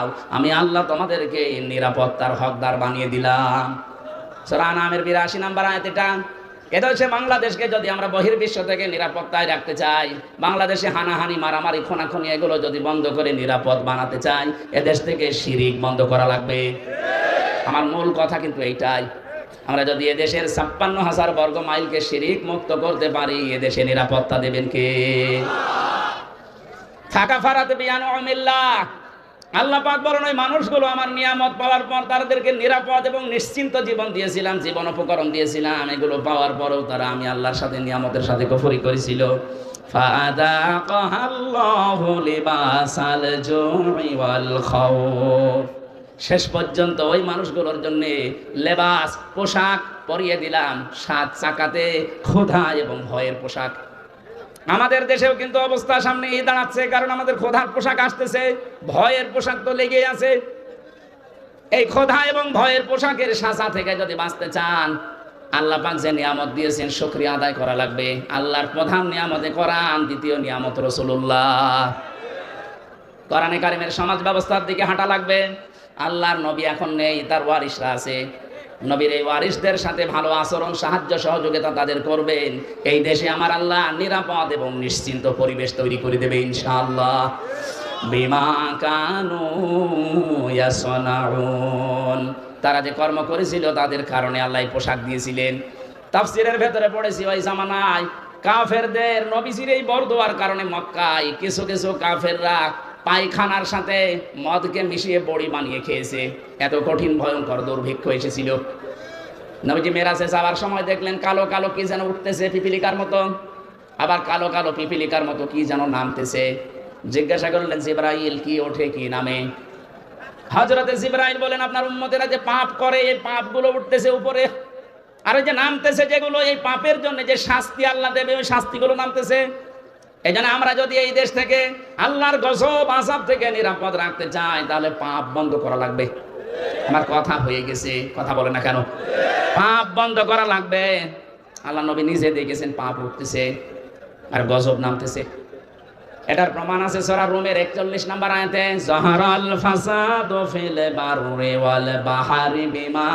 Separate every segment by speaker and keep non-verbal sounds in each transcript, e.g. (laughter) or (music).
Speaker 1: দাও, আমি আল্লাহ তোমাদেরকে নিরাপত্তার হকদার বানিয়ে দিলাম। সূরা আনামের 82 নাম্বার আয়াত এটা। এটা হচ্ছে বাংলাদেশকে যদি আমরা বহির্বিশ্ব থেকে নিরাপত্তায় রাখতে চাই, বাংলাদেশে হানাহানি, মারামারি, খোনাখুনি, এগুলো যদি বন্ধ করে নিরাপদ বানাতে চাই, এদেশ থেকে শিরিক বন্ধ করা লাগবে। আমার মূল কথা কিন্তু এইটাই। আমরা যদি এদেশের ছাপ্পান্ন হাজার বর্গ মাইলকে শিরিক মুক্ত করতে পারি, এদেশে নিরাপত্তা দেবেন কে? থাকা ফারাতে বিয়ান অমিল্লাহ আল্লাহ পাক বলেন, ওই মানুষগুলো আমার নিয়ামত পাওয়ার পর তাদেরকে নিরাপদ এবং নিশ্চিন্ত জীবন দিয়েছিলাম, জীবন উপকরণ দিয়েছিলাম। এগুলো পাওয়ার পরেও তারা আমি আল্লাহর সাথে নিয়ামতের সাথে কফরি করেছিল। শেষ পর্যন্ত ওই মানুষগুলোর জন্য লেবাস, পোশাক পরিয়ে দিলাম। সাত চাকাতে ক্ষুধা এবং ভয়ের পোশাক আমাদের দেশেও কিন্তু অবস্থা সামনে এই দাঁড়াচ্ছে, কারণ আমাদের ক্ষোধার পোশাক আসতেছে, ভয়ের পোশাক তো লেগেই আছে। এই ক্ষোধা এবং ভয়ের পোশাকের সাজা থেকে যদি বাঁচতে চান, আল্লাহ পাক যে নিয়ামত দিয়েছেন, শুকরিয়া আদায় করা লাগবে। আল্লাহর প্রধান নিয়ামতে কোরআন, দ্বিতীয় নিয়ামত রসুল্লাহ কোরআনে কারিমের সমাজ ব্যবস্থার দিকে হাঁটা লাগবে। আল্লাহর নবী এখন নেই, তার ওয়ারিসরা আছে। নবীর এই ওয়ারিসদের সাথে ভালো আচরণ, সাহায্য, সহযোগিতা তাদের করবেন। এই দেশে আমার আল্লাহ নিরাপদ এবং নিশ্চিন্ত পরিবেশ তৈরি করে দেবে ইনশাআল্লাহ। বিমা কানু ইয়াসনাউন। তারা যে কর্ম করেছিল তাদের কারণে আল্লাহ পোশাক দিয়েছিলেন। তাফসিরের ভেতরে পড়েছি, ওই জামানায় কাফেরদের নবীজির এই বরদোয়ার কারণে মক্কায় কিছু কিছু কাফেররা পায়খানার সাথে মদকে মিশিয়ে বড়ি বানিয়ে খেয়েছে। এত কঠিন, ভয়ঙ্কর দুর্ভিক্ষ এসেছিল। নবীজি মেরাজে যাওয়ার সময় দেখলেন কালো কালো কি যেন উঠতেছে পিপিলিকার মতো। আবার কালো কালো পিপিলিকার মতো কি যেন নামতেছে। জিজ্ঞাসা করলেন, জিব্রাইল কি ওঠে কি নামে? হজরতে জিব্রাইল বলেন, আপনার উম্মতেরা যে পাপ করে, এই পাপগুলো উঠতেছে উপরে। আর যে নামতেছে যেগুলো, এই পাপের জন্য যে শাস্তি আল্লাহ দেবে, ওই শাস্তিগুলো নামতেছে। এই জন্য আমরা যদি এই দেশ থেকে আল্লাহর গজব আসাব থেকে নিরাপদ রাখতে চাই, তাহলে পাপ বন্ধ করা লাগবে। আমার কথা হয়ে গেছে, কথা বলে না কেন? পাপ বন্ধ করা লাগবে। আল্লাহ নবী নিজে দেখেছেন, পাপ উঠতেছে আর গজব নামতেছে। এটার প্রমাণ আছে সরা রুমের 41 নাম্বার আয়াতে জাহারাল ফাসাদু ফিল বাররি ওয়াল বাহারি বিমা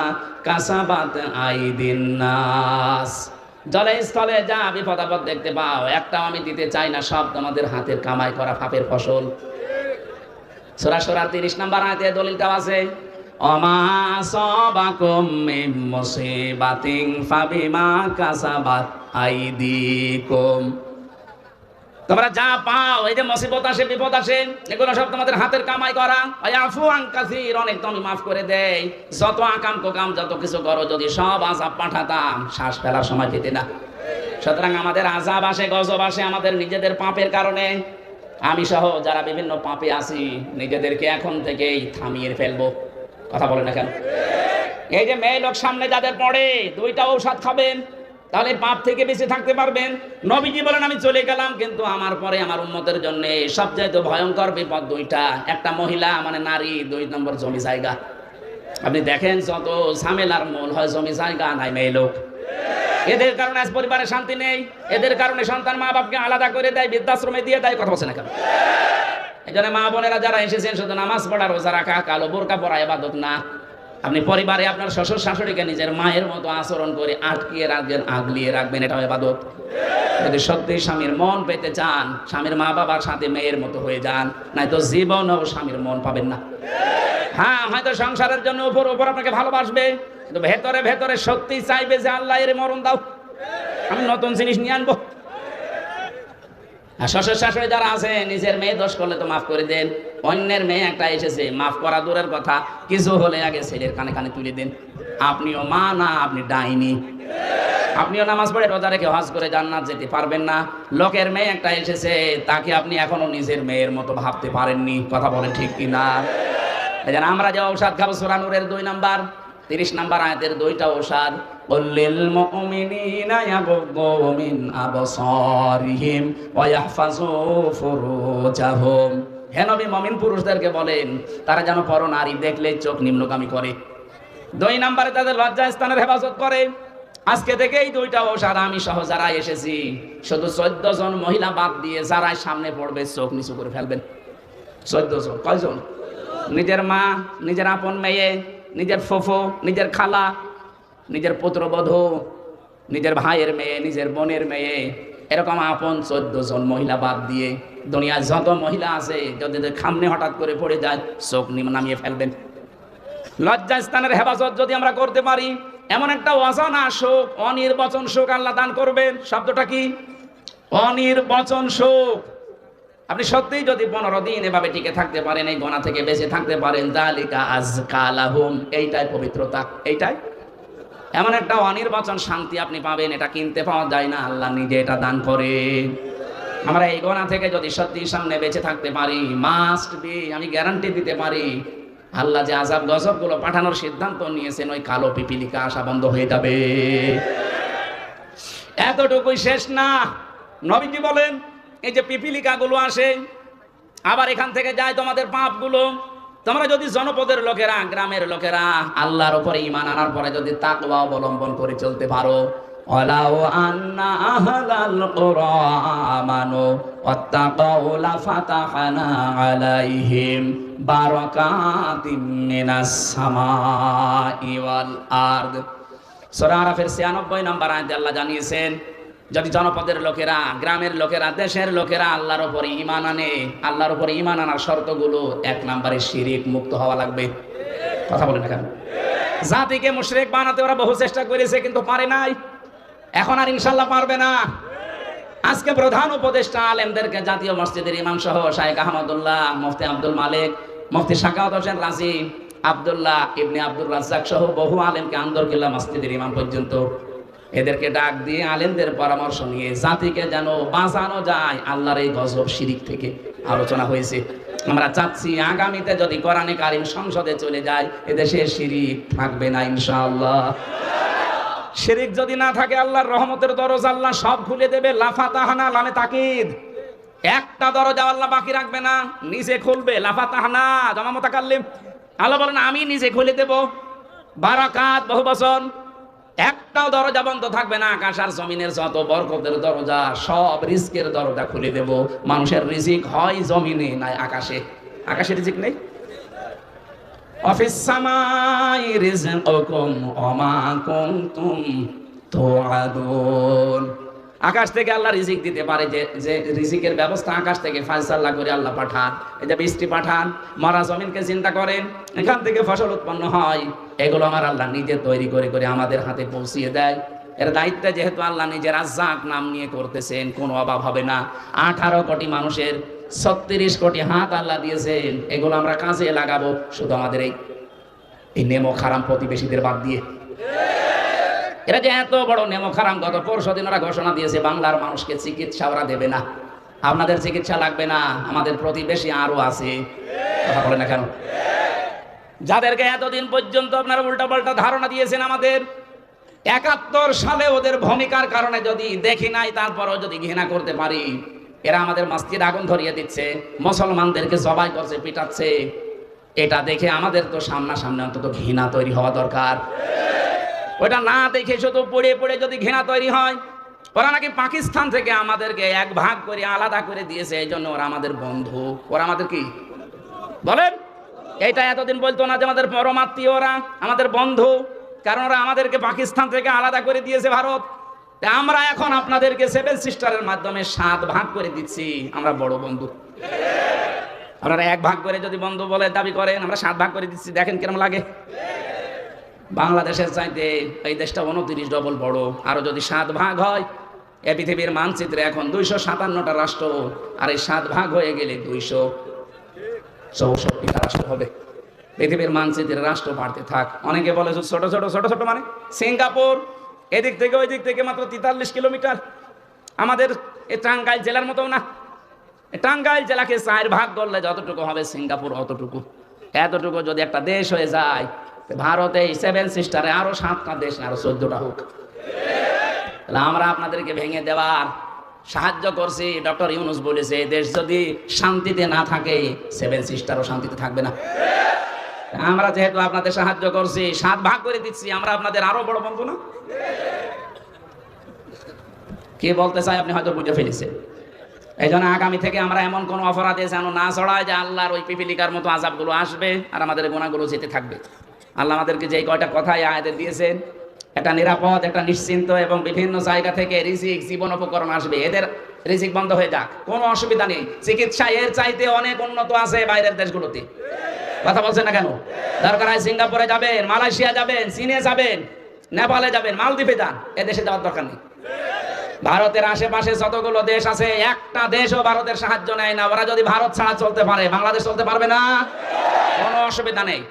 Speaker 1: কাসাবাত আইদিন নাস। জলে স্থলে যা বিপদ আপদ দেখতে পাও, একটাও আমি দিতে চাই না, সব তোমাদের হাতের কামাই করা ফাপের ফসল। সোরা সোরা তিরিশ নাম্বার হাতে দলিলটাও আছে অমা সবাকুম মিন মুসিবাতিন ফাবিমা কাসাবাত আইদিকুম। তোমরা যা পাও, এই যে মুসিবত আসে, বিপদ আসে, এগুলো সব তোমাদের হাতের কামাই করা। আফু আঙ্কাসির অনেক তো আমি মাফ করে দেই। যত আকাম কোকাম, যত কিছু করো, যদি সব আজাব পাঠাতাম, শ্বাস ফেলার সময় পেতে না। সুতরাং আমাদের আজাব আসে, গজব আসে আমাদের নিজেদের পাপের কারণে। আমি সহ যারা বিভিন্ন পাপে আছি, নিজেদেরকে এখন থেকেই থামিয়ে ফেলব। কথা বলে না কেন? এই যে মেয়ে লোক সামনে যাদের পড়ে, দুইটা ঔষধ খাবেন তাহলে পাপ থেকে বেঁচে থাকতে পারবেন। নবীজি বলেন, আমি চলে গেলাম, কিন্তু আমার পরে আমার উন্মতের জন্য সবচাইতে ভয়ঙ্কর বিপদ দুইটা। একটা মহিলা মানে নারী, দুই নম্বর জমি জায়গা। আপনি দেখেন যত ঝামেলার মূল হয়, জমি জায়গা নাই, মেয়ে লোক। এদের কারণে আজ পরিবারে শান্তি নেই। এদের কারণে সন্তান মা বাপকে আলাদা করে দেয়, বৃদ্ধাশ্রমে দিয়ে দেয়, কথা বলছে না কেন? এই জন্য মা বোনেরা যারা এসেছেন, শুধু নামাজ পড়া, রোজা রাখা, কালো বোরকা পড়া এবাদত না। আপনি পরিবারে আপনার শ্বশুর শাশুড়িকে নিজের মায়ের মতো আচরণ করে আটকিয়ে রাখবেন, আগলিয়ে রাখবেন, এটাও এবাদত। যদি সত্যি স্বামীর মন পেতে চান, স্বামীর মা বাবার সাথে মেয়ের মতো হয়ে যান নাই তো জীবনও স্বামীর মন পাবেন না। হ্যাঁ হয়তো সংসারের জন্য উপর উপর আপনাকে ভালোবাসবে, কিন্তু ভেতরে ভেতরে সত্যি চাইবে যে আল্লাহ এর মরণ দাও। আমি নতুন জিনিস নিয়ে আনব। আর শ্বশুর শাশুড়ি যারা আছে, নিজের মেয়ে দোষ করলে তো মাফ করে দেন। অন্যের মেয়ে একটা এসেছে, মাফ করা দূরের কথা, কিছু হলে আগে ছেলের কানে কানে তুলে দেন। আপনিও মা না, আপনি ডাইনি। আপনিও নামাজ পড়ে রোজা রেখে হজ করে জান্নাত যেতে পারবেন না। লোকের মেয়ে একটা এসেছে, তাকে আপনি এখনও নিজের মেয়ের মতো ভাবতে পারেননি। কথা বলেন ঠিক কি না? এই আমরা যে ঔষধ খাব সুরানুরের দুই নাম্বার, তিরিশ নাম্বার আয়াতের দুইটা ঔষধ। মিন মুমিন পুরুষদেরকে বলেন, তারা যেন পর নারী দেখলে চোখ নিম্নগামী করে। দুই নাম্বারে তাদের লজ্জা স্থানের হেফাজত করে। আজকে থেকে এই দুইটা ঔষধ আমি সহ যারা এসেছি, শুধু চোদ্দ জন মহিলা বাদ দিয়ে যারা সামনে পড়বে চোখ নিচু করে ফেলবেন। চোদ্দ জন, কয়জন? নিজের মা, নিজের আপন মেয়ে, নিজের ফোফো, নিজের খালা নিজের পুত্রবধূ নিজের ভাইয়ের মেয়ে, নিজের বোনের মেয়ে, এরকম আপন চোদ্দ জন মহিলা বাদ দিয়ে দুনিয়ায় যত মহিলা আছে, যদি খামনে হঠাৎ করে পড়ে যায়, চোখ নিম- নামিয়ে ফেলবেন। লজ্জাস্থানের হেফাজত যদি আমরা করতে পারি, এমন একটা অজানা শোক, অনির্বচন শোক আল্লাহ দান করবেন। শব্দটা কি? অনির্বচন শোক। আপনি সত্যিই যদি পনেরো দিন এভাবে টিকে থাকতে পারেন, এই গোনা থেকে বেঁচে থাকতে পারেন দালিকা আজকালাহুম, এইটাই পবিত্রতা, এইটাই এমন একটা অনির্বাচন শান্তি আপনি পাবেন, এটা কিনতে পাওয়া যায় না, আল্লাহ নিজে এটা দান করে। আমরা এই গোনা থেকে যদি সত্যি সামনে বেঁচে থাকতে পারি মাস্ট বি আমি গ্যারান্টি দিতে পারি, আল্লাহ যে আজাব গজবগুলো পাঠানোর সিদ্ধান্ত নিয়েছেন, ওই কালো পিপিলিকা আসা বন্ধ হয়ে যাবে। এতটুকুই শেষ না। নবীজি বলেন, এই যে পিপিলিকা গুলো আসে, আবার এখান থেকে যায় তোমাদের পাপগুলো। তোমরা যদি জনপদের লোকেরা, গ্রামের লোকেরা আল্লাহর উপরে ইমান আনার পরে যদি তাকওয়া অবলম্বন করে চলতে পারো। ওয়ালাউ আন্না আহলাল কুরা আমানু ওয়াত্তাকাউ লাফাতাহনা আলাইহিম বারাকাতিম মিনাস সামাই ওয়াল আরদ। সূরা আরাফের 96 নম্বর আয়াতে আল্লাহ জানিয়েছেন যদি জনপদের লোকেরা, গ্রামের লোকেরা, দেশের লোকেরা আল্লাহর উপরে ইমান আনে, আল্লাহর উপরে ইমান আনার শর্তগুলো এক নম্বরে শিরিক মুক্ত হওয়া লাগবে। কথা বলেন কেন? জাতিকে মুশরিক বানাতে ওরা বহু চেষ্টা করেছে, কিন্তু পারে নাই। এখন আর ইনশাল্লাহ পারবে না। আজকে প্রধান উপদেষ্টা আলেমদেরকে জাতীয় মসজিদের ইমাম সহ শাহেখ আহমদুল্লাহ, মুফতি আব্দুল মালিক, মুফতি শাকাওয়াত হোসেন রাজি, আব্দুল্লাহ ইবনে আব্দুল রাজ্জাক সহ বহু আলেমকে আন্দরকিল্লা মসজিদের ইমাম পর্যন্ত এদেরকে ডাক দিয়ে আলেমদের পরামর্শ নিয়ে জাতিকে যেন বাঁচানো যায়, আল্লাহর এই গজব শিরিক থেকে আলোচনা হয়েছে। আমরা চাচ্ছি আগামীতে যদি কোরআনে কারিম সংসদে চলে যায়, এদেশে শিরিক থাকবে না ইনশাআল্লাহ। শিরিক যদি না থাকে, আল্লাহর রহমতের দরজা আল্লাহ সব খুলে দেবে। লাফা তাহানা লামে তাকিদ। একটা দরজা আল্লাহ বাকি রাখবে না, নিজে খুলবে। লাফা তাহানা জমা মোতাকাল্লিম। আল্লাহ বলেন, আমি নিজে খুলে দেব। বারাকাত, বহু বছর একটাও দরজা বন্ধ থাকবে না আকাশ আর জমিনের যত বরকতের দরজা, সব রিস্কের দরজা খুলে দেব। মানুষের রিজিক হয় জমিনে, নাই আকাশে। আকাশে রিজিক নেই? অফিস সামাই রিজকুম তুম কুনতুম তুআদুন। আকাশ থেকে আল্লাহ রিজিক দিতে পারে যে যে রিজিকের ব্যবস্থা আকাশ থেকে ফায়সাল্লাহ করে আল্লাহ পাঠান। এই যে বৃষ্টি পাঠান, মারা জমিনকে চিন্তা করেন, এখান থেকে ফসল উৎপন্ন হয়। এগুলো আমার আল্লাহ নিজে তৈরি করে করে আমাদের হাতে পৌঁছিয়ে দেয়। এর দায়িত্বে যেহেতু আল্লাহ নিজের রাজ্জাক নাম নিয়ে করতেছেন, কোনো অভাব হবে না। আঠারো কোটি মানুষের ছত্রিশ কোটি হাত আল্লাহ দিয়েছেন, এগুলো আমরা কাজে লাগাবো। শুধু আমাদের এই নেমো খারাম প্রতিবেশীদের বাদ দিয়ে। এরা যে এত বড় নেমো খারাম, গত পরশু দিন ওরা ঘোষণা দিয়েছে, বাংলার মানুষকে চিকিৎসা ওরা দেবে না। আপনাদের চিকিৎসা লাগবে না, আমাদের প্রতিবেশী আরও আছে। কথা বলে না কেন? যাদেরকে এতদিন পর্যন্ত আপনারা উল্টা পাল্টা ধারণা দিয়েছেন আমাদের, একাত্তর সালে ওদের ভূমিকার কারণে যদি দেখি নাই, তারপরও যদি ঘৃণা করতে পারি, এরা আমাদের মসজিদ আগুন ধরিয়ে দিচ্ছে, মুসলমানদেরকে জবাই করছে, পিটাচ্ছে। এটা দেখে আমাদের তো সামনাসামনি অন্তত ঘৃণা তৈরি হওয়া দরকার। ওটা না দেখে শুধু পড়ে পড়ে যদি ঘৃণা তৈরি হয়, ওরা নাকি পাকিস্তান থেকে আমাদেরকে এক ভাগ করে আলাদা করে দিয়েছে, এই জন্য ওরা আমাদের বন্ধু। ওরা আমাদের কি? বলেন, এইটা এতদিন বলতো না যে আমাদের পরমাত্মীয় ওরা আমাদের বন্ধু, কারণ ওরা আমাদেরকে পাকিস্তান থেকে আলাদা করে দিয়েছে ভারত। আমরা এখন আপনাদেরকে সেভেন সিস্টারের মাধ্যমে সাত ভাগ করে দিচ্ছি, আমরা বড় বন্ধু। আপনারা এক ভাগ করে যদি বন্ধু বলে দাবি করেন, আমরা সাত ভাগ করে দিচ্ছি, দেখেন কিরম লাগে। বাংলাদেশের চাইতে এই দেশটা উনত্রিশ ডবল বড়। আরও যদি সাত ভাগ হয়, এ পৃথিবীর মানচিত্রে এখন দুইশো সাতান্নটা রাষ্ট্র, আর এই সাত ভাগ হয়ে গেলে দুইশো চৌষট্টিটা রাষ্ট্র হবে। পৃথিবীর মানচিত্রে রাষ্ট্র বাড়তে থাক। অনেকে বলে ছোট ছোট ছোট ছোট মানে? সিঙ্গাপুর, এদিক থেকে ওই দিক থেকে মাত্র তেতাল্লিশ কিলোমিটার। আমাদের এই টাঙ্গাইল জেলার মতো না। টাঙ্গাইল জেলাকে চার ভাগ করলে যতটুকু হবে, সিঙ্গাপুর অতটুকু। এতটুকু যদি একটা দেশ হয়ে যায় ভারতে সেভেন সিস্টারে আরও সাতটা দেশ আরও চোদ্দটা হোক। তাহলে আমরা আপনাদেরকে ভেঙে দেওয়ার সাহায্য করছি। ডক্টর ইউনুস বলেছে দেশ যদি শান্তিতে না থাকে, সেভেন সিস্টারও শান্তিতে থাকবে না। আমরা যেহেতু আপনাদের সাহায্য করছি, সাত ভাগ করে দিচ্ছি, আমরা আপনাদের আরও বড় বন্ধু না? কে বলতে চাই আপনি হয়তো বুঝে ফেলেছেন। এই জন্য আগামী থেকে আমরা এমন কোন অপরাধে যেন না ছড়ায় যে আল্লাহর ওই পিপিলিকার মতো আজাবগুলো আসবে আর আমাদের গোনাগুলো যেতে থাকবে। আল্লাহ আমাদেরকে যে কয়টা কথাই আয়াতে দিয়েছেন, একটা নিরাপদ, একটা নিশ্চিন্ত এবং বিভিন্ন জায়গা থেকে রিজিক, জীবন উপকরণ আসবে। এদের রিজিক বন্ধ হয়ে যাক, কোনো অসুবিধা নেই। চিকিৎসা এর চাইতে অনেক উন্নত আছে বাইরের দেশগুলোতে। কথা বলছেন না কেন? দরকার হয় সিঙ্গাপুরে যাবেন, মালয়েশিয়া যাবেন, চীনে যাবেন, নেপালে যাবেন, মালদ্বীপে যান, এ দেশে যাওয়ার দরকার নেই। ভারতের আশেপাশে যতগুলো দেশ আছে, একটা দেশও ভারতের সাহায্য নেয় না। ওরা যদি ভারত ছাড়া চলতে পারে, বাংলাদেশ চলতে পারবে না? কোনো অসুবিধা নেই।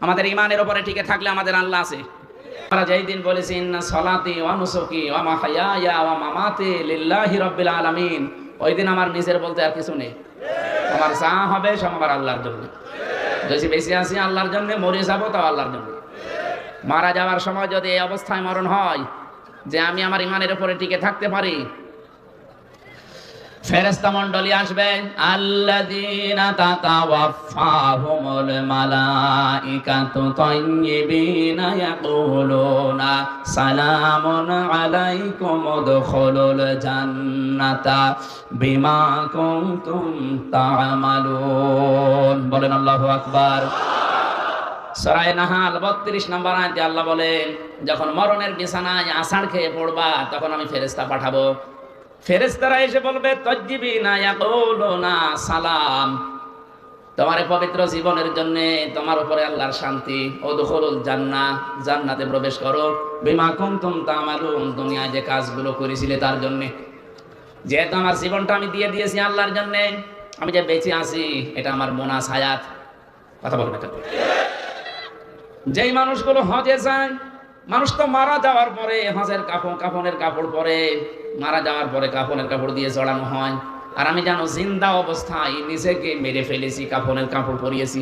Speaker 1: আমাদের ইমানের ওপরে টিকে থাকলে আমাদের আল্লাহ আছে। আমরা যেই দিন বলেছি, ইন্না সলাতি ওয়া নুসুকি ওয়া মাহাইয়া ওয়া মামাতি লিল্লাহি রাব্বিল আলামিন। ওই দিন আমার নিজের বলতে আর কিছু নেই। আমার যা হবে সব আল্লাহর জন্য। যদি বেশি আছি আল্লাহর জন্য, মরে যাব তাও আল্লাহর জন্য। মারা যাওয়ার সময় যদি এই অবস্থায় মরণ হয়, যে আমি আমার ইমানের উপরে টিকে থাকতে পারি ফেরেস্তা মণ্ডলী আসবেন আল্লাযীনা তাতাওয়াফাহুমুল মালাইকাতু তাইয়্যিবিনা ইয়াকুলুনা, সালামুন আলাইকুম, উদখুলুল জান্নাতা বিমা কুনতুম তা'মালুন। বলেন আল্লাহু আকবার। সরাই নাহাল বত্রিশ নম্বর আয়াতে আল্লাহ বলেন, যখন মরণের বিছানায় আষাঢ় খেয়ে পড়বা, তখন আমি ফেরেস্তা পাঠাবো। ফেরেস্তারা এসে বলবে তজ্জিবি না না সালাম। তোমার পবিত্র জীবনের জন্য তোমার উপরে আল্লাহর শান্তি ও দুখরুল জান্না, জান্নাতে প্রবেশ করো। বিমা কুমতুম তামালুন, দুনিয়ায় যে কাজগুলো করেছিলে তার জন্য। যেহেতু আমার জীবনটা আমি দিয়ে দিয়েছি আল্লাহর জন্য, আমি যে বেঁচে আছি, এটা আমার মোনাস হায়াত কথা বলবে যেই মানুষগুলো হজে যায় মানুষ তো মারা যাওয়ার পরে হজের কাপড় কাপনের কাপড় পরে মারা যাওয়ার পরে কাপনের কাপড় দিয়ে চড়ানো হয় আর আমি জানো জিন্দা অবস্থায় নিজেকে মেরে ফেলেছি কাপনের কাপড় পরিয়েছি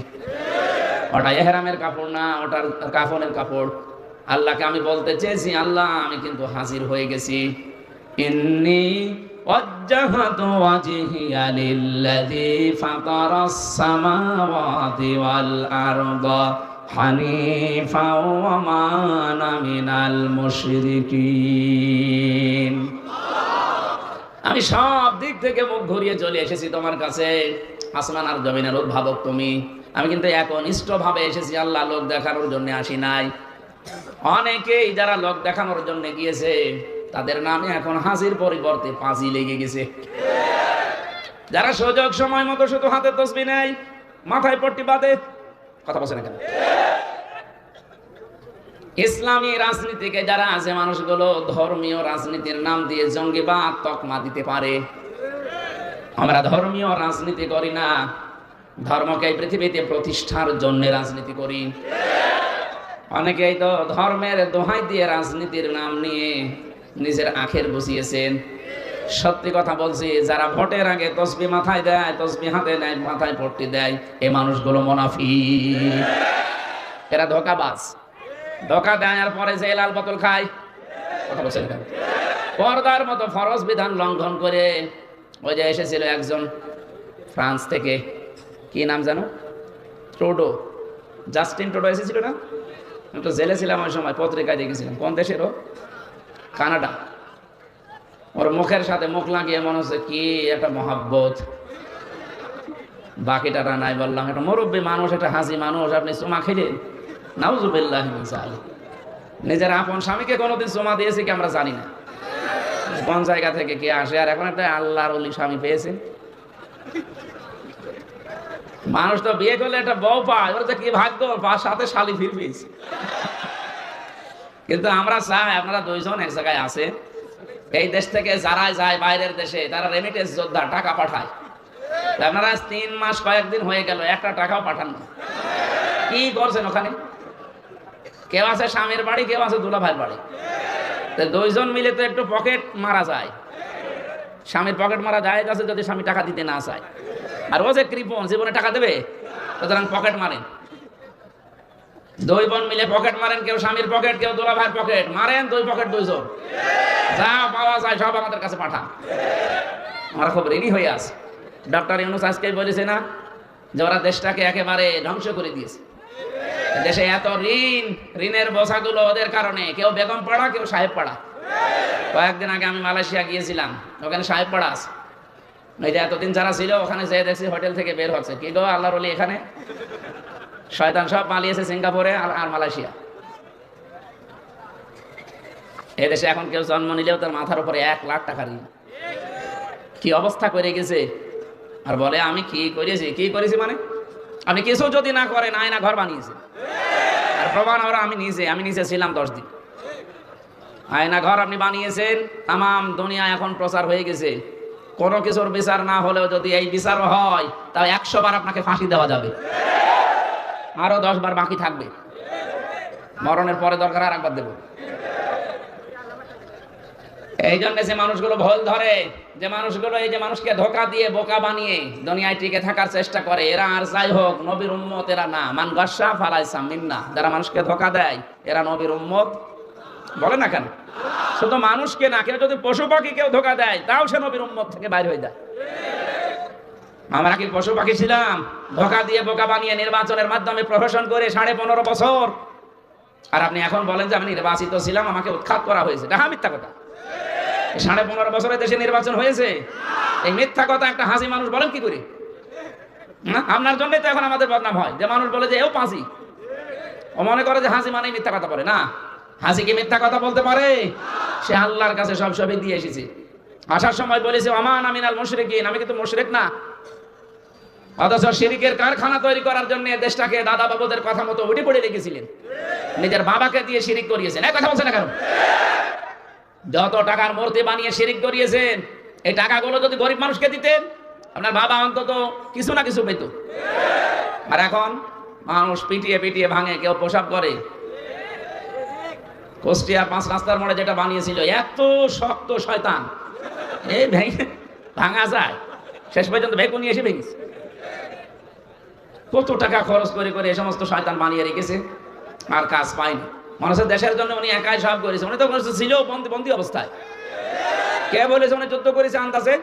Speaker 1: ওটা এহরামের কাপড় না ওটার কাফনের কাপড় আল্লাহকে আমি বলতে চেয়েছি আল্লাহ আমি কিন্তু হাজির হয়ে গেছি ইন্নি وجهت وجهي للذي فطر السماوات والأرض আমি সব দিক থেকে মুখ ঘুরিয়ে চলে এসেছি তোমার কাছে। আসমান আর জমিনের উদ্ভাবক তুমি। আমি কিন্তু একনিষ্ঠভাবে এসেছি, আল্লাহ লোক দেখানোর জন্য আসি নাই। অনেকেই যারা লোক দেখানোর জন্য গিয়েছে, তাদের নামে এখন হাসির পরিবর্তে পাঁচি লেগে গেছে। যারা সুযোগ সময় মতো শুধু হাতে তসবি নেয়, মাথায় পট্টি বাঁধে কথা বলছে না কেন? ইসলামী রাজনীতিকে যারা আছে মানুষগুলো ধর্মীয় রাজনীতির নাম দিয়ে জঙ্গিবাদ তকমা দিতে পারে। আমরা ধর্মীয় রাজনীতি করি না। ধর্মকে পৃথিবীতে প্রতিষ্ঠার জন্য রাজনীতি করি। অনেকেই তো ধর্মের দোহাই দিয়ে রাজনীতির নাম নিয়ে নিজের আখের বসিয়েছেন। সত্যি কথা বলছি, যারা ভোটের আগে তসবি মাথায় দেয়, তসবি হাতে নেয়, মাথায় পট্টি দেয় এই মানুষগুলো মোনাফি এরা ধোকাবাজ। ধোকা দেয় আর পরে যে লাল বোতল খায়, কথা বলছেন? পর্দার মতো ফরজ বিধান লঙ্ঘন করে ওই যে এসেছিল একজন ফ্রান্স থেকে, কি নাম জানো ট্রোডো। জাস্টিন ট্রোডো এসেছিল না? আমি তো জেলে ছিলাম ওই সময়, পত্রিকায় দেখেছিলাম। কোন দেশেরও কানাডা। ওর মুখের সাথে মুখ লাগিয়ে মনে হচ্ছে কি একটা মহাব্বত। বাকিটা নাই বললাম, একটা মুরব্বী মানুষ, একটা হাসি মানুষ, আপনি চুমা খেলেন? নাউজুবিল্লাহ নিজের আপন স্বামীকে কোনোদিন চুমা দিয়েছে কি আমরা জানি না। কোন জায়গা থেকে কে আসে? আর এখন একটা আল্লাহর অলি স্বামী পেয়েছে। মানুষ তো বিয়ে করলে একটা বউ পায়, ওর তো কি ভাগ্য বা সাথে শালি ফির পেয়েছে কিন্তু আমরা চাই আপনারা দুইজন এক জায়গায় আছে এই দেশ থেকে যারা যায় বাইরের দেশে, তারা রেমিটেন্স যোদ্ধা, টাকা পাঠায়। আপনারা তিন মাস কয়েকদিন হয়ে গেল, একটা টাকাও পাঠান না। কি করছেন ওখানে? কেউ আছে স্বামীর বাড়ি, কেউ আছে দুলা ভাইয়ের বাড়ি দুইজন মিলে তো একটু পকেট মারা যায়। স্বামীর পকেট মারা যায় আছে যদি স্বামী টাকা দিতে না চায়। আর ও যে কৃপন জীবনে টাকা দেবে? সুতরাং পকেট মারেন। দুই বোন মিলে পকেট মারেন কেউ স্বামীর পকেট কেউ দুলা ভাইয়ের পকেট মারেন দুই পকেট দুইজন যা পাওয়া যায় সব আমাদের কাছে পাঠান। আমরা খুব রেডি হয়ে আছে। ডক্টর ইউনুস আজকে বলেছে না যে ওরা দেশটাকে একেবারে ধ্বংস করে দিয়েছে। দেশে এত ঋণ, ঋণের বোঝাগুলো ওদের কারণে। কেউ বেগম পাড়া, কেউ সাহেব পাড়া। কয়েকদিন আগে আমি মালয়েশিয়া গিয়েছিলাম, ওখানে সাহেব পাড়া আছে। ওই এতদিন যারা ছিল, ওখানে যেয়ে দেখছি হোটেল থেকে বের হচ্ছে। কি গো, আল্লাহর এখানে? শয়তান সব পালিয়েছে সিঙ্গাপুরে আর আর মালয়েশিয়া। এদেশে এখন কেউ জন্ম নিলেও তার মাথার উপরে এক লাখ টাকা ঋণ। কি অবস্থা করে গেছে? আর বলে, আমি কি করেছি? কি করেছি মানে? আপনি কিছু যদি না করেন, আয়না ঘর বানিয়েছে। আর প্রমাণ ওরা, আমি নিজে আমি নিজে ছিলাম দশ দিন। আয়না ঘর আপনি বানিয়েছেন তাম দুনিয়া এখন প্রচার হয়ে গেছে। কোনো কিছুর বিচার না হলেও যদি এই বিচার হয়, তাহলে একশো বার আপনাকে ফাঁসি দেওয়া যাবে। আরও দশ বার বাকি থাকবে। মরণের পরে দরকার আর একবার দেবো। এই জন্য যে মানুষগুলো ভুল ধরে, যে মানুষগুলো এই যে মানুষকে ধোকা দিয়ে বোকা বানিয়ে দুনিয়ায় টিকে থাকার চেষ্টা করে, এরা আর যাই হোক, নবীর উম্মত এরা না। মান গসা ফালাইসা মিন্না। যারা মানুষকে ধোকা দেয়, এরা নবীর উম্মত। বলে না কেন? শুধু মানুষকে না, কেউ যদি পশু পাখি কেউ ধোকা দেয়, তাও সে নবীর উম্মত থেকে বাইর হয়ে যায়। আমরা কি পশু পাখি ছিলাম, ধোকা দিয়ে বোকা বানিয়ে নির্বাচনের মাধ্যমে প্রহসন করে সাড়ে পনেরো বছর। আর আপনি এখন বলেন যে আমি নির্বাচিত ছিলাম, আমাকে উৎখাত করা হয়েছে। এটা মিথ্যা কথা। সাড়ে পনেরো বছরে দেশে নির্বাচন হয়েছে। এই মিথ্যা কথা একটা হাসি মানুষ বলেন কি করে? আপনার জন্যই তো এখন আমাদের বদনাম হয়। যে মানুষ বলে যে এও পাঁচি। ও মনে করে যে হাসি মানে মিথ্যা কথা বলে। না, হাসি কি মিথ্যা কথা বলতে পারে? সে আল্লাহর কাছে সব সবই দিয়ে এসেছে। আসার সময় বলেছে আমান আমিনাল মুশরিকিন। আমি কিন্তু মুশরিক না। অথচ শিরিকের কারখানা তৈরি করার জন্য দেশটাকে দাদা বাবুদের কথা মতো উঠে পড়ে রেখেছিলেন। নিজের বাবাকে দিয়ে শিরিক করিয়েছেন। এক কথা বলছেন না কেন? যত টাকার মূর্তি বানিয়ে শিরিক করিয়েছেন, এই টাকাগুলো যদি গরিব মানুষকে দিতেন, আপনার বাবা অন্তত কিছু না কিছু পেত। আর এখন মানুষ পিটিয়ে পিটিয়ে ভাঙে, কেউ পোশাক করে। কুষ্টিয়া পাঁচ রাস্তার মোড়ে যেটা বানিয়েছিল, এত শক্ত শয়তান। এই ভেঙে ভাঙা যায়। শেষ পর্যন্ত ভেকুনি এসে ভেঙেছে। কত টাকা খরচ করে করে এই সমস্ত শয়তান বানিয়ে রেখেছে, আর কাজ পায়নি। মানুষের দেশের জন্য উনি একাই সব করেছে। উনি তো করেছে ছিল বন্দি বন্দি অবস্থায়। কে বলেছে উনি যুদ্ধ করেছে আন্দাজে?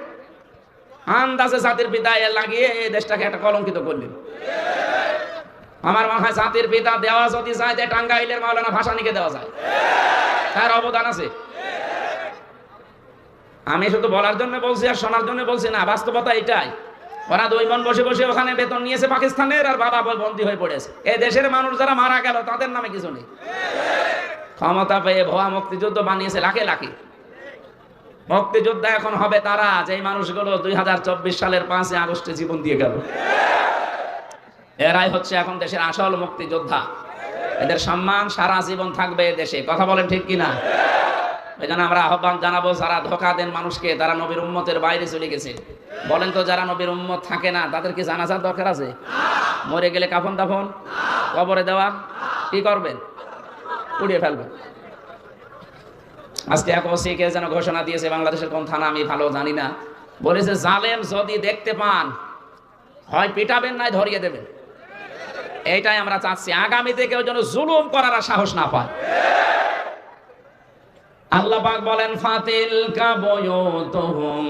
Speaker 1: আন্দাজে জাতির পিতা লাগিয়ে এই দেশটাকে একটা কলঙ্কিত করলেন। আমার মনে হয় জাতির পিতা দেওয়া যদি যায় যে টাঙ্গাইলের মাওলানা ভাসানিকে দেওয়া যায়। তার অবদান আছে। আমি শুধু বলার জন্য বলছি আর শোনার জন্য বলছি না, বাস্তবতা এটাই। ওরা দুই মন বসে বসে ওখানে বেতন নিয়েছে পাকিস্তানের, আর বাবা বন্দী হয়ে পড়েছে। এই দেশের মানুষ যারা মারা গেল, তাদের নামে কিছু নেই। ক্ষমতা পেয়ে ভুয়া মুক্তিযুদ্ধ বানিয়েছে লাখে লাখে। মুক্তিযুদ্ধ এখন হবে তারা, যেই মানুষগুলো দুই হাজার চব্বিশ সালের পাঁচই আগস্টে জীবন দিয়ে গেল। এরাই হচ্ছে এখন দেশের আসল মুক্তিযোদ্ধা। এদের সম্মান সারা জীবন থাকবে দেশে। কথা বলেন ঠিক কিনা? এই জন্য আমরা আহ্বান জানাব, যারা ধোকা দেন মানুষকে, তারা নবীর উম্মতের বাইরে চলে গেছে। বলেন তো, যারা নবীর উম্মত থাকে না, তাদের কি জানাজার দরকার আছে? মরে গেলে কাফন দাফন? কবরে দেওয়া? কি করবেন? উড়িয়ে ফেলবেন। আজকে এক ওসিকে যেন ঘোষণা দিয়েছে, বাংলাদেশের কোন থানা আমি ভালো জানি না। বলেছে, জালেম যদি দেখতে পান, হয় পিটাবেন নাই ধরিয়ে দেবেন। এইটাই আমরা চাচ্ছি। আগামীতে কেউ যেন জুলুম করার সাহস না পায়। আল্লাহ পাক বলেন ফাতিল কা বয়ুতুহুম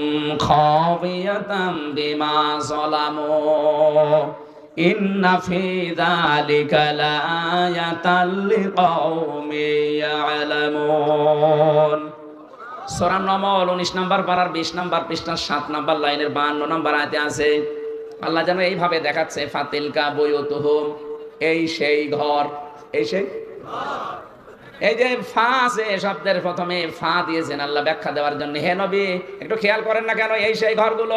Speaker 1: খাবিয়াতাম বিমা যালামু। ইন্না ফি যালিকা লাআয়াতাল লিকাউমি ইয়ালামুন। সূরা নমল 19 নাম্বার পারার 20 নাম্বার পৃষ্ঠার 7 নাম্বার লাইনের 52 নাম্বার আয়াতে আছে, আল্লাহ যেন এইভাবে দেখাচ্ছে ফাতিল কা বয়ুতুহুম এই সেই ঘর। এই সেই? এই যে ফা আছে শব্দের প্রথমে ফা দিয়েছেন, আল্লাহ ব্যাখ্যা দেওয়ার জন্য। হে নবী, একটু খেয়াল করেন না কেন এই সেই ঘরগুলো?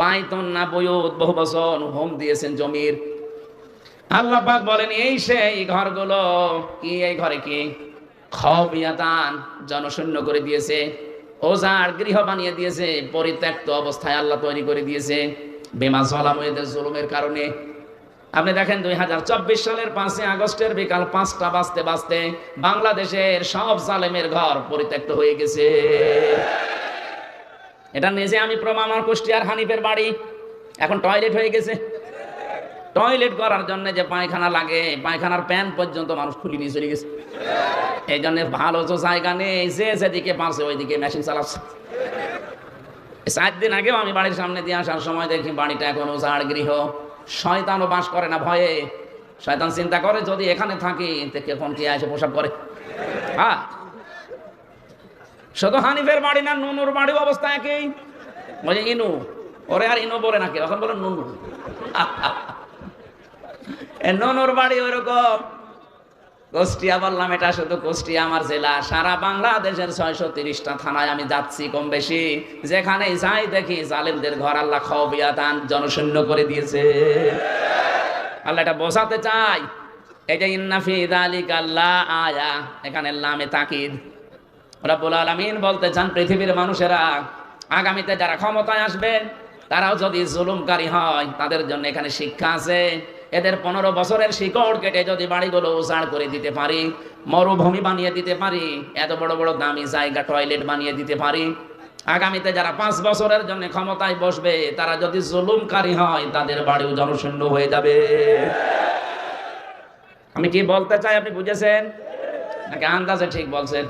Speaker 1: বাইতন না বয়ুত বহু বছর হোম দিয়েছেন জমির। আল্লাহ পাক বলেন, এই সেই ঘরগুলো কি? এই ঘরে কি? খবিয়াতান জনশূন্য করে দিয়েছে। ওজার গৃহ বানিয়ে দিয়েছে, পরিত্যক্ত অবস্থায় আল্লাহ তৈরি করে দিয়েছে। বেমা জলাম জুলুমের কারণে আপনি দেখেন দুই হাজার চব্বিশ সালের পাঁচই আগস্টের বিকাল পাঁচটা বাজতে বাজতে বাংলাদেশের সব জালেমের ঘর পরিত্যক্ত হয়ে গেছে। এটা নিজে আমি প্রমাণ আমার কুষ্টিয়ার হানিফের বাড়ি। এখন টয়লেট হয়ে গেছে। টয়লেট করার জন্য যে পায়খানা লাগে, পায়খানার প্যান পর্যন্ত মানুষ খুলে নিয়ে চলে গেছে। এই জন্য ভালো তো জায়গা নেই, যে যেদিকে পারছে ওইদিকে মেশিন চালাচ্ছে। চার দিন আগেও আমি বাড়ির সামনে দিয়ে আসার সময় দেখি বাড়িটা এখন উজাড় গৃহ শয়তানও বাস করে না ভয়ে। শয়তান চিন্তা করে, যদি এখানে থাকি কখন কে এসে পোশাক করে হ্যাঁ। শুধু হানিফের বাড়ি না, নুনুর বাড়ি অবস্থা একই। বলে ইনু, ওরে আর ইনু বলে নাকি এখন বলে নুনু। (laughs) নুনুর বাড়ি ওইরকম কুষ্টিয়া বললাম, এটা শুধু কুষ্টিয়া, আমার জেলা। সারা বাংলাদেশের ছয়শো তিরিশটা থানায় আমি যাচ্ছি কম বেশি। যেখানে যাই দেখি জালেমদের ঘর আল্লাহ খাওয়া দান জনশূন্য করে দিয়েছে। আল্লাহ এটা বোঝাতে চাই। এই যে ইন্নাফি দালিক আল্লাহ আয়া, এখানে লামে তাকিদ। রব্বুল আলামিন বলতে চান পৃথিবীর মানুষেরা, আগামীতে যারা ক্ষমতায় আসবে, তারাও যদি জুলুমকারী হয়, তাদের জন্য এখানে শিক্ষা আছে। এদের পনেরো বছরের শিকড় কেটে যদি বাড়িগুলো উজাড় করে দিতে পারি, মরুভূমি বানিয়ে দিতে পারি, এত বড় বড় দামি জায়গা টয়লেট বানিয়ে দিতে পারি, আগামীতে যারা পাঁচ বছরের জন্য ক্ষমতায় বসবে, তারা যদি জুলুমকারী হয়, তাদের বাড়িও জনশূন্য হয়ে যাবে। আমি কি বলতে চাই আপনি বুঝেছেন? নাকি আন্দাজে ঠিক বলছেন?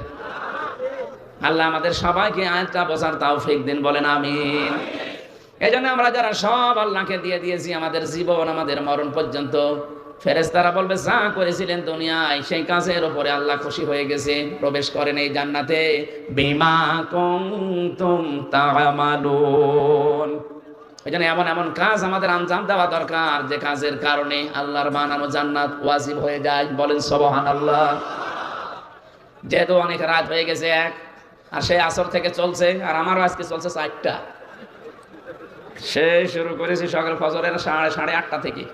Speaker 1: আল্লাহ আমাদের সবাইকে আয়াতটা বোঝার তাও ফেক দিন, বলেন আমিন। এই জন্য আমরা যারা সব আল্লাহকে দিয়ে দিয়েছি, আমাদের জীবন, আমাদের মরণ পর্যন্ত ফেরেস্তারা বলবে, যা করেছিলেন দুনিয়ায়, সেই কাজের ওপরে আল্লাহ খুশি হয়ে গেছে। প্রবেশ করেন এই জান্নাতে। বিমা কুনতুম তা'মালুন এই জন্য এমন এমন কাজ আমাদের আঞ্জাম দেওয়া দরকার, যে কাজের কারণে আল্লাহর বানানো জান্নাত ওয়াজিব হয়ে যায়। বলেন, সুবহানাল্লাহ। যেহেতু অনেক রাত হয়ে গেছে এক, আর সেই আসর থেকে চলছে, আর আমারও আজকে চলছে চারটা। সে শুরু করেছি সকাল ফজরের সাড়ে সাড়ে আটটা থেকে।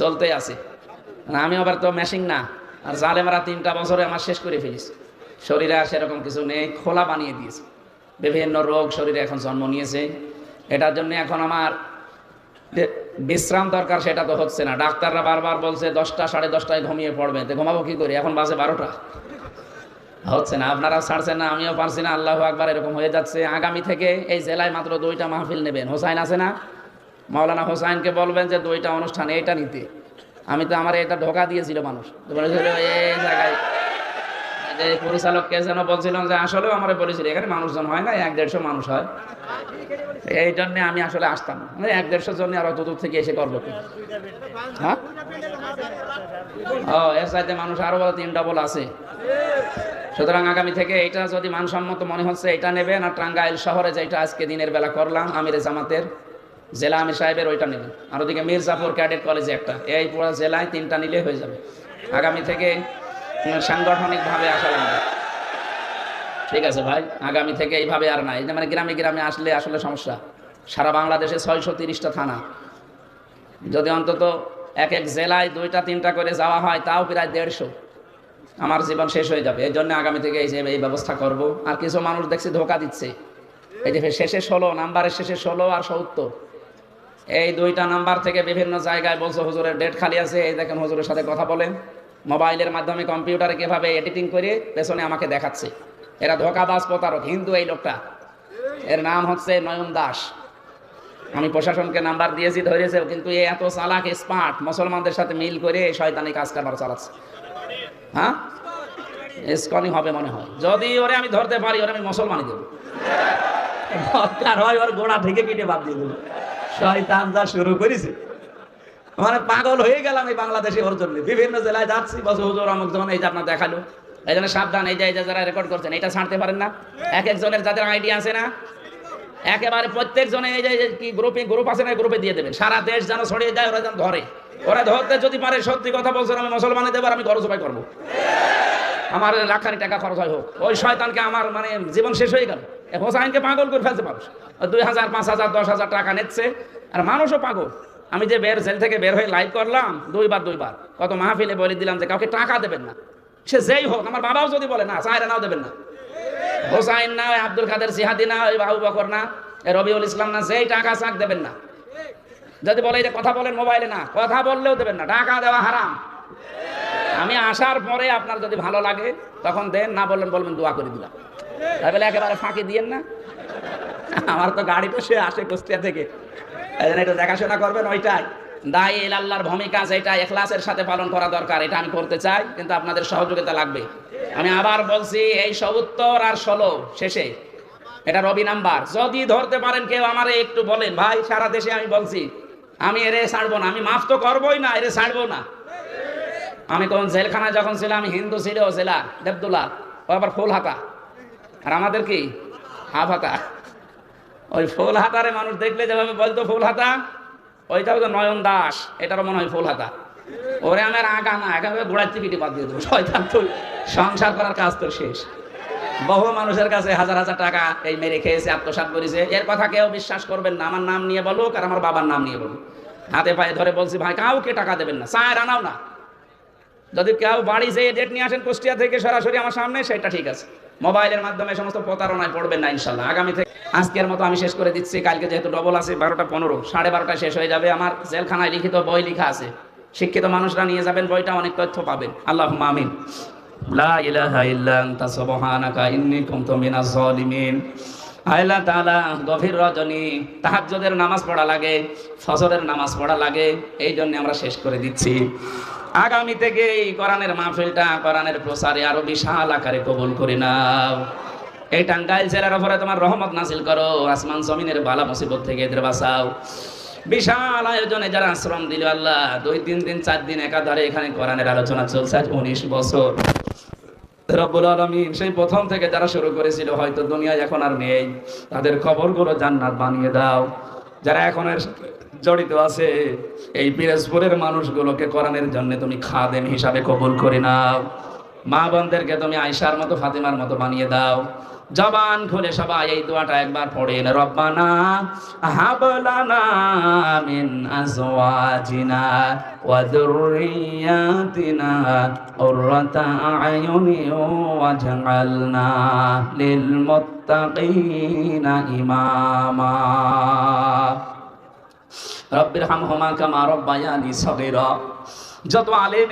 Speaker 1: চলতে আছে। আর আমি আবার তো মেশিন না, আর জালেমারা তিনটা বছরে আমার শেষ করে ফেলিস শরীরে আর সেরকম কিছু নেই, খোলা বানিয়ে দিয়েছে। বিভিন্ন রোগ শরীরে এখন জন্ম নিয়েছে। এটার জন্য এখন আমার বিশ্রাম দরকার সেটা তো হচ্ছে না। ডাক্তাররা বারবার বলছে দশটা, সাড়ে দশটায় ঘুমিয়ে পড়বে। তো ঘুমাবো কি করি? এখন বাজে বারোটা। হচ্ছে না, আপনারা ছাড়ছেন না, আমিও পারছি না, আল্লাহ আকবার, এরকম হয়ে যাচ্ছে। আগামী থেকে এই জেলায় মাত্র দুইটা মাহফিল নেবেন। হোসাইন আছে না? মাওলানা হোসাইনকে বলবেন যে দুইটা অনুষ্ঠান এইটা নিতে। আমি তো আমার এটা ঢোকা দিয়েছিল মানুষ। এই জায়গায় যে পরিচালককে যেন বলছিলাম যে আসলেও আমার বলেছিল, এখানে মানুষজন হয় না এক দেড়শো মানুষ হয়। এই জন্যে আমি আসলে আসতাম মানে এক দেড়শো জন্য আর অত দূর থেকে এসে করব কি হ্যাঁ? ও, এর সাথে মানুষ আরও বলে তিন আছে। সুতরাং আগামী থেকে এটা যদি মানসম্মত মনে হচ্ছে এটা নেবেন। আর টাঙ্গাইল শহরে যেটা আজকে দিনের বেলা করলাম, আমির জামাতের জেলা আমির সাহেবের ওইটা নেবেন। আর ওদিকে মির্জাপুর ক্যাডেট কলেজে একটা। এই পুরো জেলায় তিনটা নিলে হয়ে যাবে। আগামী থেকে সাংগঠনিকভাবে আসা লাগবে ঠিক আছে ভাই, আগামী থেকে এইভাবে আর না মানে গ্রামে গ্রামে আসলে আসলে সমস্যা। সারা বাংলাদেশে ছয়শো তিরিশটা থানা। যদি অন্তত এক এক জেলায় দুইটা, তিনটা করে যাওয়া হয়, তাও প্রায় দেড়শো। আমার জীবন শেষ হয়ে যাবে। এই জন্য আগামী থেকে এই যে এই ব্যবস্থা করব। আর কিছু মানুষ দেখছি ধোকা দিচ্ছে। এই যে শেষে ষোলো, নাম্বারের শেষে ষোলো আর সত্তর। এই দুইটা নাম্বার থেকে বিভিন্ন জায়গায় বলছে হুজুরের ডেট খালি আছে। এই দেখেন হুজুরের সাথে কথা বলেন। মোবাইলের মাধ্যমে কম্পিউটারে কীভাবে এডিটিং করে পেছনে আমাকে দেখাচ্ছে। এরা ধোকাবাজ, প্রতারক, হিন্দু এই লোকটা। এর নাম হচ্ছে নয়ন দাস। আমি প্রশাসনকে নাম্বার দিয়েছি ধরেছে কিন্তু এ এত চালাক, স্মার্ট, মুসলমানদের সাথে মিল করে শয়তানি কাজ কারবার চালাচ্ছে। হ্যাঁ? ইস্কনি হবে মনে হয়। যদি ওরে আমি ধরতে পারি, ওরে আমি মুসলমানই দেবো। হয় ওর গোড়া থেকে কেটে বাদ দিয়ে দেবো। শয়তান যা শুরু করেছে। মানে পাগল হয়ে গেলাম এই বাংলাদেশে ওর জন্য। বিভিন্ন জেলায় যাচ্ছি, বস, হুজুর, অমুক যখন এই যে আপনার দেখাল। এই জন্য সাবধান, এই যে এই যে যারা রেকর্ড করছেন এটা ছাড়তে পারেন না। এক একজনের যাদের আইডিয়া আছে না, একেবারে প্রত্যেক জনে এই যে কি গ্রুপে গ্রুপ আছে না গ্রুপে দিয়ে দেবেন। সারা দেশ যেন ছড়িয়ে যায়, ওরা যেন ধরে। ওরা ধরতে যদি পারে, সত্যি কথা বলছেন, আমি মুসলমানে দেবো আর আমি খরচ উপায় করব। আমার লাখানি টাকা খরচ হয় হোক। ওই শয়তানকে আমার মানে জীবন শেষ হয়ে গেল। হোসাইনকে পাগল করে ফেলছে মানুষ। দুই হাজার, পাঁচ হাজার, দশ হাজার টাকা নিচ্ছে। আর মানুষও পাগল। আমি যে বের জেল থেকে বের হয়ে লাইভ করলাম, দুইবার দুইবার। কত মাহফিলে বলে দিলাম যে কাউকে টাকা দেবেন না। সে যেই হোক, আমার বাবাও যদি বলে, না, চায়রা নাও দেবেন না। হোসাইন না আব্দুল কাদের সিহাদি না, ওই বাবু বকর না রবিউল ইসলাম না, যেই টাকা চাক দেবেন না। যদি বলে যে কথা বলেন মোবাইলে না, কথা বললেও দেবেন না, টাকা দেওয়া হারাম। আমি আসার পরে আপনার যদি ভালো লাগে, তখন দেন, না বললেন, বলবেন, দোয়া করে দিলাম। তাই বলে একেবারে ফাঁকি দিয়েন না। আমার তো গাড়িটা সে আসে কুষ্টিয়া থেকে। একটু দেখাশোনা করবেন ওইটাই। দায়ী এল আল্লাহর ভূমিকা যেটা, এখলাসের সাথে পালন করা দরকার, এটা আমি করতে চাই, কিন্তু আপনাদের সহযোগিতা লাগবে। আমি আবার বলছি, এই সত্তর আর ষোলো শেষে, এটা রবি নাম্বার। যদি ধরতে পারেন কেউ আমারে একটু বলেন, ভাই, সারা দেশে আমি বলছি, আমি এরে ছাড়বো না, আমি মাফ তো করবোই না, এরে ছাড়বো না। আমি কোন জেলখানায় যখন ছিলাম হিন্দু ছিল জেলা দেবদুল্লা ও আবার ফুল হাতা আর আমাদের কি? হাফ হাতা ওই ফুল হাতারে মানুষ দেখলে যেভাবে বলতো ফুল হাতা ওইটাও তো নয়ন দাস, এটারও মনে হয় ফুল হাতা ওরে আমার আগা না একেবারে গোড়ার টিকিটি বাদ দিয়ে দেবো। শয়তান তো সংসার করার কাজ তো শেষ। বহু মানুষের কাছে হাজার হাজার টাকা এই মেরে খেয়েছে, আত্মসাৎ করেছে। এর কথা কেউ বিশ্বাস করবেন না, আমার নাম নিয়ে বলুক আর আমার বাবার নাম নিয়ে বলুক। হাতে পায়ে ধরে বলছি, ভাই, কাউকে টাকা দেবেন না চায় আনাও না। যদি কেউ বাড়ি যেয়ে ডেট নিয়ে আসেন কুষ্টিয়া থেকে সরাসরি আমার সামনে, সেটা ঠিক আছে। মোবাইলের মাধ্যমে সমস্ত প্রতারণায় পড়বেন না ইনশাল্লাহ আগামী থেকে আজকের মতো আমি শেষ করে দিচ্ছি। কালকে যেহেতু ডবল আছে, বারোটা পনেরো, সাড়ে বারোটা শেষ হয়ে যাবে। আমার জেলখানায় লিখিত বই লেখা আছে। শিক্ষিত মানুষরা নিয়ে যাবেন বইটা, অনেক তথ্য পাবেন। আল্লাহ তাআলা গভীর রজনী, তাহাজ্জুদের নামাজ পড়া লাগে, ফজরের নামাজ পড়া লাগে। এই জন্য আমরা শেষ করে দিচ্ছি। আগামী থেকে এই কোরআনের মাহফিলটা, কোরআনের প্রসারে আরও বিশাল আকারে কবুল করে নাও। এই টাঙ্গাইল জেলার উপরে তোমার রহমত নাসিল করো, আসমান জমিনের বালা মুসিবত থেকে এদের বাঁচাও। বিশাল আয়োজনে যারা আশ্রম দিল আল্লাহ, দুই তিন দিন, চার দিন একাধারে এখানে কোরআনের আলোচনা চলছে আজ উনিশ বছর। রব্বুল আলমিন সেই প্রথম থেকে যারা শুরু করেছিল, হয়তো দুনিয়ায় এখন আর নেই। তাদের খবরগুলো জান্নাত বানিয়ে দাও। যারা এখন সাথে জড়িত আছে, এই পিরোজপুরের মানুষগুলোকে কোরআনের জন্য তুমি খাদেম হিসাবে কবুল করে নাও। মা বোনদেরকে তুমি আয়সার মতো, ফাতিমার মতো বানিয়ে দাও। জবান খুলে সবাই এই দোয়াটা একবার পড়েন, রব্বানা হাবলানা মিন আজওয়াজিনা ওয়া যুররিয়াতিনা কুররাতা আয়ুনি ওয়াজআলনা লিল মুত্তাকিনা ইমামা। রব্বির হামহুমা কামা রব্বায়ানি সগীরা। যত আলেম